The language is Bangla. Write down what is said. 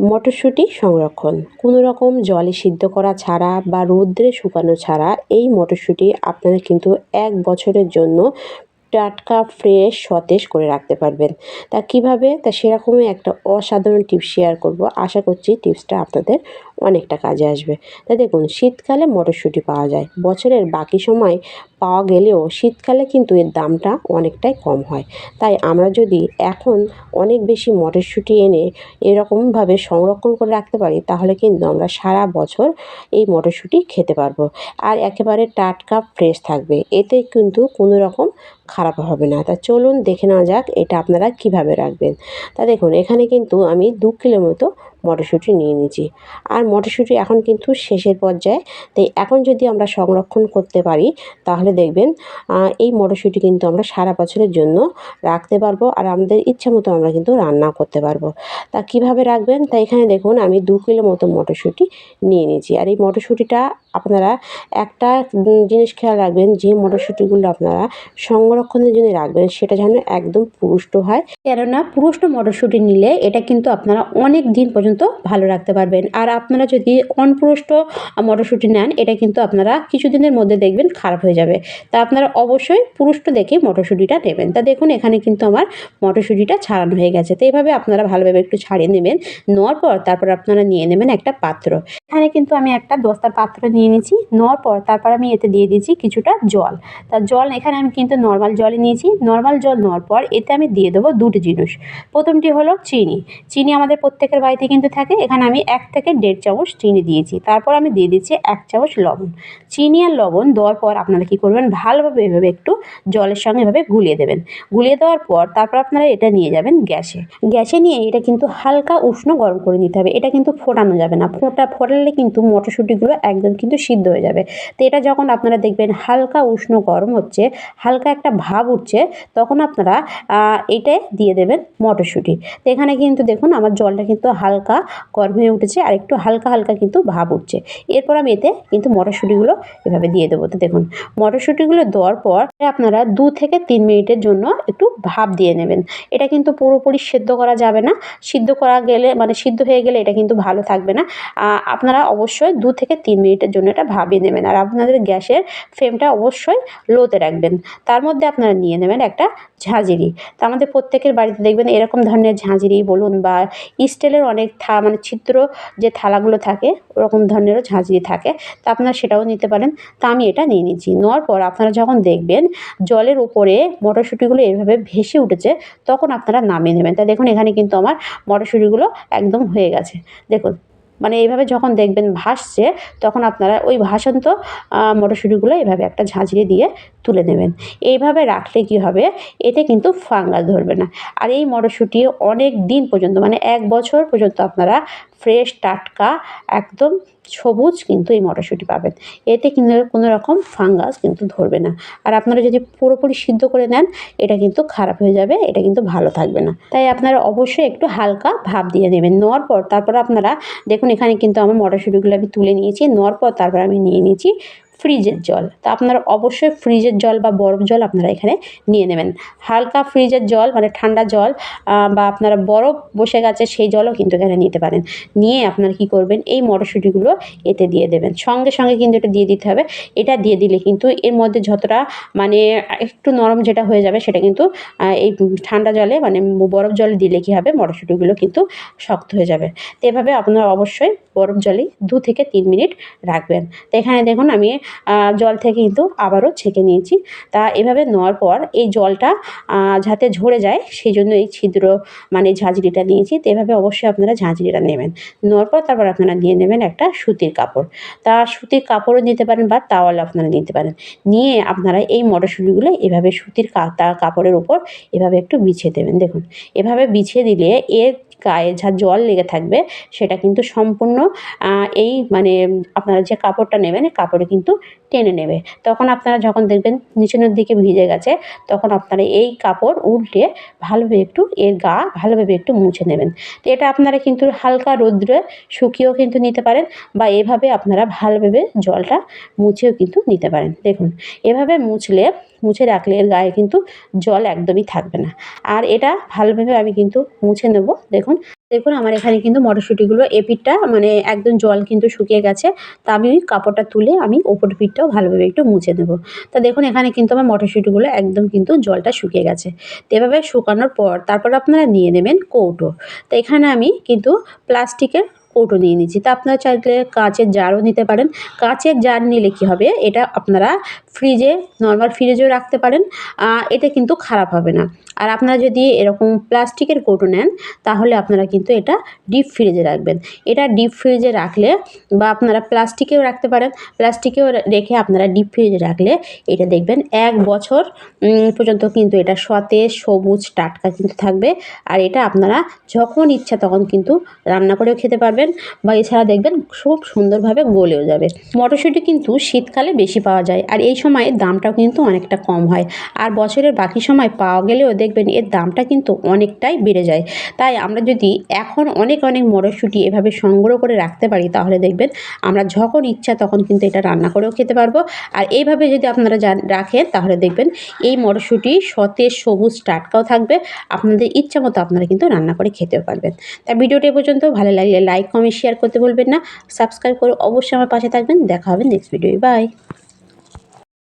মটরশুঁটি সংরক্ষণ। কোনো রকম জলে সিদ্ধ করা ছাড়া বা রৌদ্রে শুকানো ছাড়া এই মটরশুঁটি আপনারা কিন্তু এক বছরের জন্য টাটকা ফ্রেশ সতেজ করে রাখতে পারবেন। তা কীভাবে? তা সেরকমই একটা অসাধারণ টিপস শেয়ার করব। আশা করছি টিপসটা আপনাদের অনেকটা কাজে আসবে। তা দেখুন, শীতকালে মটরশুঁটি পাওয়া যায়। বছরের বাকি সময় পাওয়া গেলেও শীতকালে কিন্তু এর দামটা অনেকটাই কম হয়। তাই আমরা যদি এখন অনেক বেশি মটরশুঁটি এনে এরকমভাবে সংরক্ষণ করে রাখতে পারি, তাহলে কিন্তু আমরা সারা বছর এই মটরশুঁটি খেতে পারব। আর একেবারে টাটকা ফ্রেশ থাকবে। এতে কিন্তু কোনো রকম খারাপ হবে না। তা চলুন দেখে নেওয়া যাক এটা আপনারা কীভাবে রাখবেন। তা দেখুন, এখানে কিন্তু আমি দু কিলো মতো মটরশুঁটি নিয়ে নিয়েছি। আর মটরশুঁটি এখন কিন্তু শেষের পর্যায়ে। তাই এখন যদি আমরা সংরক্ষণ করতে পারি, তাহলে দেখবেন এই মটরশুঁটি কিন্তু আমরা সারা বছরের জন্য রাখতে পারব আর আমাদের ইচ্ছা মতো আমরা কিন্তু রান্না করতে পারব। তা কীভাবে রাখবেন? তা এখানে দেখুন, আমি দু কিলো মতো মটরশুঁটি নিয়ে নিয়েছি। আর এই মটরশুঁটিটা আপনারা একটা জিনিস খেয়াল রাখবেন, যে মটরশুঁটিগুলো আপনারা সংরক্ষণের জন্য রাখবেন, সেটা যেন একদম পুষ্ট হয়। কেননা পুরুষ্ট মটরশুঁটি নিলে এটা কিন্তু আপনারা অনেক দিন পর্যন্ত ভালো রাখতে পারবেন। আর আপনারা যদি অনপুষ্ট মটরশুঁটি নেন, এটা কিন্তু আপনারা কিছুদিনের মধ্যে দেখবেন খারাপ হয়ে যাবে। তা আপনারা অবশ্যই পুরুষ্ট দেখে মটরশুঁটিটা নেবেন। তা দেখুন, এখানে কিন্তু আমার মটরশুঁটিটা ছাড়ানো হয়ে গেছে। তো এইভাবে আপনারা ভালোভাবে একটু ছাড়িয়ে নেবেন, নেওয়ার পর তারপর আপনারা নিয়ে নেবেন একটা পাত্র। এখানে কিন্তু আমি একটা দস্তার পাত্র নিয়ে নিয়েছি, নেওয়ার পর তারপর আমি এতে দিয়ে দিয়েছি কিছুটা জল। তা জল এখানে আমি কিন্তু নর্মাল জলই নিয়েছি নর্মাল জল নেওয়ার পর এতে আমি দিয়ে দেবো দুটো জিনিস। প্রথমটি হলো চিনি। চিনি আমাদের প্রত্যেকের বাড়িতে কিন্তু থাকে, এখানে আমি এক থেকে দেড় চামচ চিনি দিয়েছি। তারপর আমি দিয়ে দিচ্ছি এক চামচ লবণ। চিনি আর লবণ দেওয়ার পর আপনারা কী করবেন, ভালোভাবে এভাবে একটু জলের সঙ্গে এভাবে গুলিয়ে দেবেন। গুলিয়ে দেওয়ার পর তারপর আপনারা এটা নিয়ে যাবেন গ্যাসে। গ্যাসে নিয়ে এটা কিন্তু হালকা উষ্ণ গরম করে নিতে হবে, এটা কিন্তু ফোটানো যাবে না। ফোটা, ফোটালে কিন্তু মটরশুঁটিগুলো একদম কিন্তু সিদ্ধ হয়ে যাবে। তো এটা যখন আপনারা দেখবেন হালকা উষ্ণ গরম হচ্ছে, হালকা একটা ভাব উঠছে, তখন আপনারা এটা দিয়ে দেবেন মটরশুঁটি। তো এখানে কিন্তু দেখুন আমার জলটা কিন্তু হালকা গরম হয়ে উঠেছে, আর একটু হালকা হালকা কিন্তু ভাব উঠছে। এরপর আমি এতে কিন্তু মটরশুঁটিগুলো এভাবে দিয়ে দেবো। তো দেখুন, মটরশুঁটিগুলো দেওয়ার পর আপনারা দু থেকে তিন মিনিটের জন্য একটু ভাপ দিয়ে নেবেন। এটা কিন্তু পুরোপুরি সেদ্ধ করা যাবে না। সিদ্ধ করা গেলে মানে সিদ্ধ হয়ে গেলে এটা কিন্তু ভালো থাকবে না। আপনারা অবশ্যই দু থেকে তিন মিনিটের জন্য এটা ভাবিয়ে নেবেন। আর আপনাদের গ্যাসের ফ্লেমটা অবশ্যই লোতে রাখবেন। তার মধ্যে আপনারা নিয়ে নেবেন একটা ঝাঁঝরি। তা আমাদের প্রত্যেকের বাড়িতে দেখবেন এরকম ধরনের ঝাঁঝরি বলুন বা স্টিলের অনেক থা মানে ছিদ্র যে থালাগুলো থাকে, ওরকম ধরনেরও ঝাঁঝরি থাকে। তা আপনারা সেটাও নিতে পারেন। তা আমি এটা নিয়ে নিচ্ছি। নেওয়ার পর আপনারা যখন দেখবেন জলের উপরে মটরশুঁটিগুলো এভাবে ভেসে উঠেছে, তখন আপনারা নামিয়ে নেবেন। তা দেখুন এখানে কিন্তু আমার মটরশুঁটিগুলো একদম হয়ে গেছে। দেখুন। মানে এইভাবে যখন দেখবেন ভাসছে, তখন আপনারা ওই ভাসন্ত মটরশুঁটিগুলো এভাবে একটা ঝাঁঝরি দিয়ে তুলে নেবেন। এইভাবে রাখলে কি হবে? এতে কিন্তু ফাঙ্গাস ধরবে না। আর এই মটরশুঁটি অনেক দিন পর্যন্ত মানে এক বছর পর্যন্ত আপনারা ফ্রেশ টাটকা, একদম সবুজ কিন্তু এই মটরশুঁটি পাবেন। এতে কিন্তু কোনো রকম ফাঙ্গাস কিন্তু ধরবে না। আর আপনারা যদি পুরোপুরি সিদ্ধ করে নেন, এটা কিন্তু খারাপ হয়ে যাবে, এটা কিন্তু ভালো থাকবে না। তাই আপনারা অবশ্যই একটু হালকা ভাব দিয়ে নেবেন। নেওয়ার পর তারপর আপনারা, দেখুন এখানে কিন্তু আমার মটরশুঁটিগুলো আমি তুলে নিয়েছি, নেওয়ার পর তারপর আমি নিয়ে নিয়েছি ফ্রিজের জল। তা আপনারা অবশ্যই ফ্রিজের জল বা বরফ জল আপনারা এখানে নিয়ে নেবেন। হালকা ফ্রিজের জল মানে ঠান্ডা জল বা আপনারা বরফ বসে গেছে সেই জলও কিন্তু এখানে নিতে পারেন। নিয়ে আপনারা কী করবেন, এই মটরশুঁটিগুলো এতে দিয়ে দেবেন। সঙ্গে সঙ্গে কিন্তু এটা দিয়ে দিতে হবে। এটা দিয়ে দিলে কিন্তু এর মধ্যে যতটা মানে একটু নরম যেটা হয়ে যাবে সেটা কিন্তু এই ঠান্ডা জলে মানে বরফ জলে দিলে কী হবে, মটরশুঁটিগুলো কিন্তু শক্ত হয়ে যাবে। তো এভাবে আপনারা অবশ্যই বরফ জলেই দু থেকে তিন মিনিট রাখবেন। তো এখানে দেখুন আমি জল থেকে কিন্তু আবারও ছেঁকে নিয়েছি। তা এভাবে নেওয়ার পর এই জলটা যাতে ঝরে যায়, সেই জন্য এই ছিদ্র মানে ঝাঁঝরিটা নিয়েছি। তো এভাবে অবশ্যই আপনারা ঝাঁঝরিটা নেবেন। নেওয়ার পর তারপর আপনারা নিয়ে নেবেন একটা সুতির কাপড়। তা সুতির কাপড়ও নিতে পারেন বা তাওয়াল আপনারা নিতে পারেন। নিয়ে আপনারা এই মটরশুঁটিগুলো এভাবে সুতির কাপড়ের উপর এভাবে একটু বিছিয়ে দেবেন। দেখুন, এভাবে বিছিয়ে দিলে এর গায়ে যা জল লেগে থাকবে, সেটা কিন্তু সম্পূর্ণ এই মানে আপনারা যে কাপড়টা নেবেন কাপড়ে কিন্তু টেনে নেবে। তখন আপনারা যখন দেখবেন নিচের দিকে ভিজে গেছে, তখন আপনারা এই কাপড় উল্টে ভালোভাবে একটু এর গা ভালোভাবে একটু মুছে নেবেন। তো এটা আপনারা কিন্তু হালকা রৌদ্রে শুকিয়েও কিন্তু নিতে পারেন বা এভাবে আপনারা ভালোভাবে জলটা মুছেও কিন্তু নিতে পারেন। দেখুন, এভাবে মুছলে মুছে রাখলে এর গায়ে কিন্তু জল একদমই থাকবে না। আর এটা ভালোভাবে আমি কিন্তু মুছে নেব। দেখুন দেখুন আমার এখানে কিন্তু মটরশুঁটিগুলো এপিঠটা মানে একদম জল কিন্তু শুকিয়ে গেছে। তা আমি কাপড়টা তুলে আমি ওপর পিঠটাও ভালোভাবে একটু মুছে দেবো তা দেখুন, এখানে কিন্তু আমার মটরশুঁটিগুলো একদম কিন্তু জলটা শুকিয়ে গেছে। তো এভাবে শুকানোর পর তারপর আপনারা নিয়ে নেবেন কৌটো। তো এখানে আমি কিন্তু প্লাস্টিকের কৌটো নিয়ে নিচ্ছি। তা আপনারা চাইলে কাঁচের জারও নিতে পারেন। কাঁচের জার নিলে কী হবে? এটা আপনারা ফ্রিজে নর্মাল ফ্রিজেও রাখতে পারেন। এটা কিন্তু খারাপ হবে না। আর আপনারা যদি এরকম প্লাস্টিকের কৌটো নেন, তাহলে আপনারা কিন্তু এটা ডিপ ফ্রিজে রাখবেন। এটা ডিপ ফ্রিজে রাখলে বা আপনারা প্লাস্টিকেও রাখতে পারেন। প্লাস্টিকেও রেখে আপনারা ডিপ ফ্রিজে রাখলে এটা দেখবেন এক বছর পর্যন্ত কিন্তু এটা সতেজ সবুজ টাটকা কিন্তু থাকবে। আর এটা আপনারা যখন ইচ্ছা তখন কিন্তু রান্না করেও খেতে পারবেন। বা এছাড়া দেখবেন খুব সুন্দরভাবে গলেও যাবে। মটরশুঁটি কিন্তু শীতকালে বেশি পাওয়া যায় আর এই সময় দামটাও কিন্তু অনেকটা কম হয়। আর বছরের বাকি সময় পাওয়া গেলেও দেখবেন এর দামটা কিন্তু অনেকটাই বেড়ে যায়। তাই আমরা যদি এখন অনেক অনেক মটরশুঁটি এভাবে সংগ্রহ করে রাখতে পারি, তাহলে দেখবেন আমরা যখন ইচ্ছা তখন কিন্তু এটা রান্না করেও খেতে পারব। আর এইভাবে যদি আপনারা রাখেন, তাহলে দেখবেন এই মটরশুঁটি সতেজ, সবুজ টাটকাও থাকবে। আপনাদের ইচ্ছা মতো আপনারা কিন্তু রান্না করে খেতেও পারবেন। তাই ভিডিওটি পর্যন্ত, ভালো লাগলে লাইক কমেন্ট শেয়ার করতে ভুলবেন না। সাবস্ক্রাইব করে অবশ্যই আমার পাশে থাকবেন। দেখা হবে নেক্সট ভিডিও বাই